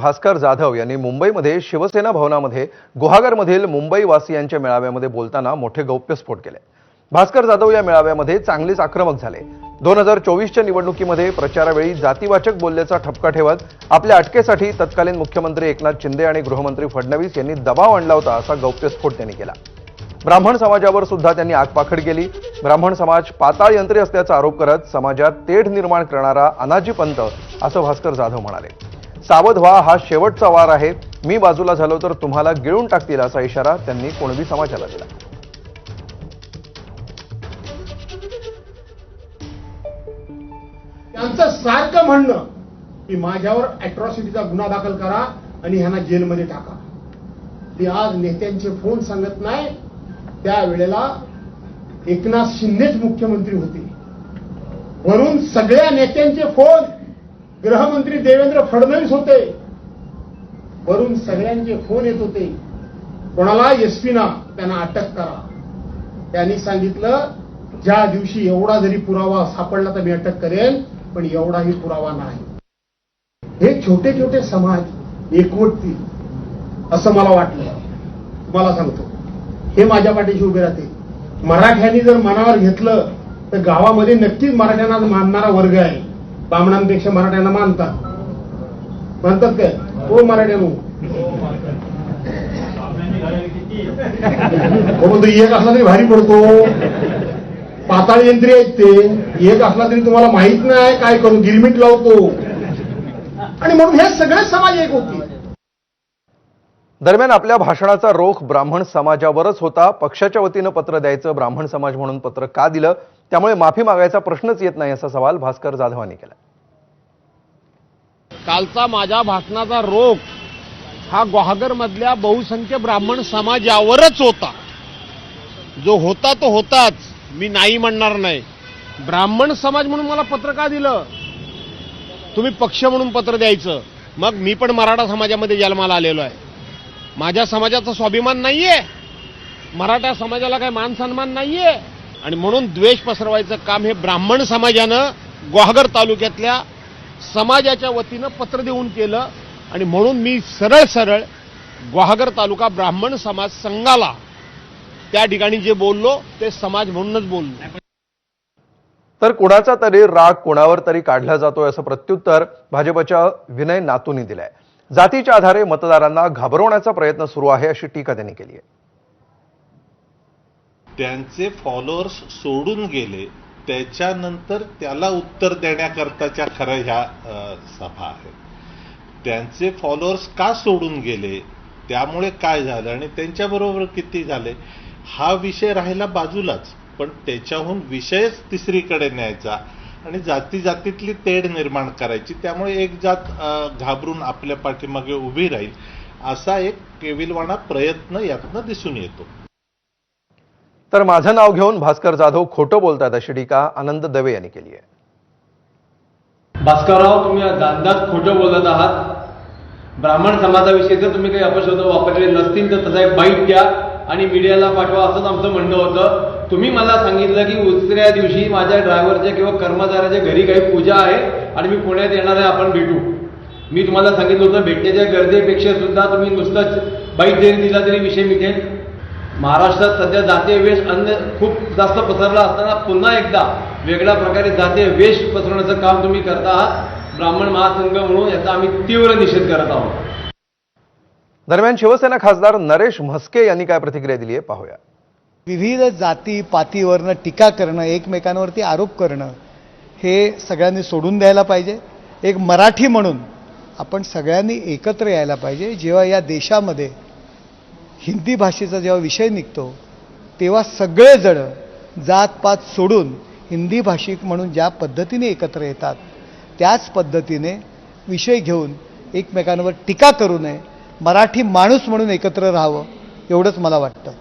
भास्कर जाधव यांनी मुंबईमध्ये शिवसेना भवनामध्ये गुहागरमधील मुंबई वासियांच्या मेळाव्यामध्ये बोलताना मोठे गौप्यस्फोट केले. भास्कर जाधव या मेळाव्यामध्ये चांगलेच आक्रमक झाले. दोन हजार चोवीसच्या निवडणुकीमध्ये प्रचारावेळी जातीवाचक बोलल्याचा ठपका ठेवत आपल्या अटकेसाठी तत्कालीन मुख्यमंत्री एकनाथ शिंदे आणि गृहमंत्री फडणवीस यांनी दबाव आणला होता असा गौप्यस्फोट त्यांनी केला. ब्राह्मण समाजावर सुद्धा त्यांनी आगपाखड केली. ब्राह्मण समाज पाताळ यंत्री असल्याचा आरोप करत समाजात तेढ निर्माण करणारा अनाजी पंत असं भास्कर जाधव म्हणाले. सावध व्हा हा शेवटचा वार आहे. मी बाजूला झालो तर तुम्हाला गिळून टाकतील असा इशारा त्यांनी कोणबी समाजाला दिला. त्यांचं सारखं म्हणणं की माझ्यावर अॅट्रॉसिटीचा गुन्हा दाखल करा आणि ह्यांना जेलमध्ये टाका. ते आज नेत्यांचे फोन सांगत नाही. त्यावेळेला एकनाथ शिंदेच मुख्यमंत्री होते. वरून सगळ्या नेत्यांचे फोन गृहमंत्री देवेंद्र फडणवीस होते. वरून सगळ्यांचे फोन येत होते. कोणाला? एसपीना त्यांना अटक करा. त्यांनी सांगितलं ज्या दिवशी एवढा जरी पुरावा सापडला तर मी अटक करेन पण एवढाही पुरावा नाही. हे छोटे छोटे समाज एकवटतील असं मला वाटलं. तुम्हाला सांगतो. हे माझ्या पाठीशी उभे राहते. मराठ्यांनी जर मनावर घेतलं तर गावामध्ये नक्कीच मराठ्यांना मानणारा वर्ग आहे. बामणांपेक्षा मराठ्यांना मानतात. म्हणतात काय? हो मराठ्यानो. हो म्हणतो एक असला तरी भारी पडतो. पाताळ यंत्री आहेत ते. एक असला तरी तुम्हाला माहीत नाही काय करू. गिरमिट लावतो. आणि म्हणून हे सगळे समाज एक होती. दरम्यान आपल्या भाषणाचा रोख ब्राह्मण समाजावरच होता. पक्षाच्या वतीनं पत्र द्यायचं ब्राह्मण समाज म्हणून पत्र का दिलं? त्यामुळे माफी मागायचा प्रश्नच येत नाही असा सवाल भास्कर जाधवांनी केला. कालचा माझ्या भाषणाचा रोख हा ग्वाहागर मधल्या बहुसंख्य ब्राह्मण समाजावरच होता. जो होता तो होताच. मी नाही म्हणणार नाही. ब्राह्मण समाज म्हणून मला पत्र का दिलं? तुम्ही पक्ष म्हणून पत्र द्यायचं. मग मी पण मराठा समाजामध्ये जन्माला आलेलो आहे. माझ्या समाजाचा स्वाभिमान नाहीये. मराठा समाजाला काही मान सन्मान नाहीये. आणि म्हणून द्वेष पसरवायचं काम हे ब्राह्मण समाजानं ग्वाहागर तालुक्यातल्या समाजाच्या वतीनं पत्र देऊन केलं. आणि म्हणून मी सरळ सरळ ग्वाहगर तालुका ब्राह्मण समाज संघाला त्या ठिकाणी जे बोललो ते समाज म्हणूनच बोललो. तर कुणाचा तरी राग कुणावर तरी काढला जातोय असं प्रत्युत्तर भाजपच्या विनय नातूंनी दिलंय. जातीच्या आधारे मतदारांना घाबरवण्याचा प्रयत्न सुरू आहे अशी टीका त्यांनी केली आहे. त्यांचे फॉलोअर्स सोडून गेले त्याच्यानंतर त्याला उत्तर देण्याकरताच्या खऱ्या ह्या सभा आहेत. त्यांचे फॉलोअर्स का सोडून गेले त्यामुळे काय झालं आणि त्यांच्याबरोबर किती झाले हा विषय राहिला बाजूलाच. पण त्याच्याहून विषयच तिसरीकडे न्यायचा. आणि जाती जातीतली तेढ निर्माण करायची. त्यामुळे एक जात घाबरून आपल्या पाठीमागे उभी राहील असा एक केविलवाणा प्रयत्न यातनं दिसून येतो. तर माझं नाव घेऊन भास्कर जाधव खोटं बोलतात अशी टीका आनंद दवे यांनी केली आहे. भास्करराव तुम्ही दांदात खोटं बोलत आहात. ब्राह्मण समाजाविषयी जर तुम्ही काही अपशब्द वापरले नसतील तर तसा एक बाईट द्या आणि मीडियाला पाठवा असंच आमचं म्हणणं होतं. तुम्ही मला सांगितलं की दुसऱ्या दिवशी माझ्या ड्रायव्हरच्या किंवा कर्मचाऱ्याच्या घरी काही पूजा आहे आणि मी पुण्यात येणार आहे आपण भेटू. मी तुम्हाला सांगितलं होतं भेटण्याच्या गरजेपेक्षा सुद्धा तुम्ही नुसताच बाईक जरी दिला तरी विषय मिटेल महाराष्ट्रात सध्या जातीय वेश अन्य खूप जास्त पसरला असताना पुन्हा एकदा वेगळ्या प्रकारे जातीय वेश पसरवण्याचं काम तुम्ही करता आहात. ब्राह्मण महासंघ म्हणून याचा आम्ही तीव्र निषेध करत आहोत. दरम्यान शिवसेना खासदार नरेश म्हस्के यांनी काय प्रतिक्रिया दिली आहे पाहूया. विविध जाती पातीवरनं टीका करणं एकमेकांवरती आरोप करणं हे सगळ्यांनी सोडून द्यायला पाहिजे. एक मराठी म्हणून आपण सगळ्यांनी एकत्र यायला पाहिजे. जेव्हा या देशामध्ये हिंदी भाषेचा जेव्हा विषय निघतो तेव्हा सगळेजण जातपात सोडून हिंदी भाषिक म्हणून ज्या पद्धतीने एकत्र येतात त्याच पद्धतीने विषय घेऊन एकमेकांवर टीका करू नये. मराठी माणूस म्हणून एकत्र राहावं एवढंच मला वाटतं.